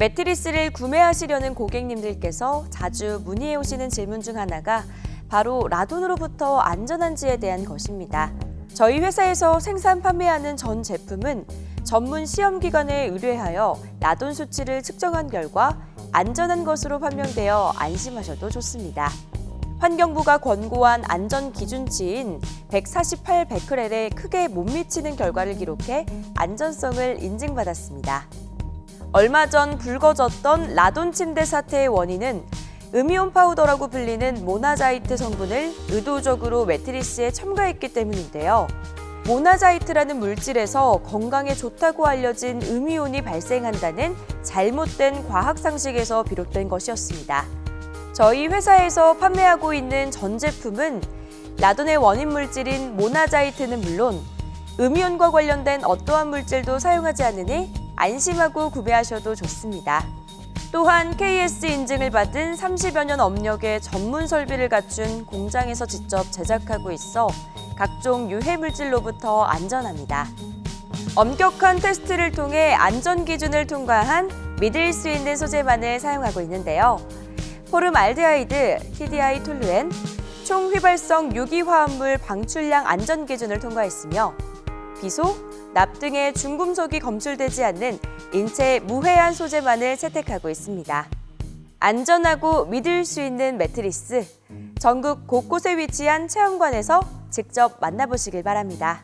매트리스를 구매하시려는 고객님들께서 자주 문의해 오시는 질문 중 하나가 바로 라돈으로부터 안전한지에 대한 것입니다. 저희 회사에서 생산 판매하는 전 제품은 전문 시험 기관에 의뢰하여 라돈 수치를 측정한 결과 안전한 것으로 판명되어 안심하셔도 좋습니다. 환경부가 권고한 안전 기준치인 148 베크렐에 크게 못 미치는 결과를 기록해 안전성을 인증받았습니다. 얼마 전 불거졌던 라돈 침대 사태의 원인은 음이온 파우더라고 불리는 모나자이트 성분을 의도적으로 매트리스에 첨가했기 때문인데요. 모나자이트라는 물질에서 건강에 좋다고 알려진 음이온이 발생한다는 잘못된 과학 상식에서 비롯된 것이었습니다. 저희 회사에서 판매하고 있는 전 제품은 라돈의 원인 물질인 모나자이트는 물론 음이온과 관련된 어떠한 물질도 사용하지 않으니 안심하고 구매하셔도 좋습니다. 또한 KS 인증을 받은 30여 년 업력의 전문 설비를 갖춘 공장에서 직접 제작하고 있어 각종 유해 물질로부터 안전합니다. 엄격한 테스트를 통해 안전 기준을 통과한 믿을 수 있는 소재만을 사용하고 있는데요. 포름 알데하이드, TDI 톨루엔, 총 휘발성 유기화합물 방출량 안전 기준을 통과했으며 비소, 납 등의 중금속이 검출되지 않는 인체 무해한 소재만을 채택하고 있습니다. 안전하고 믿을 수 있는 매트리스, 전국 곳곳에 위치한 체험관에서 직접 만나보시길 바랍니다.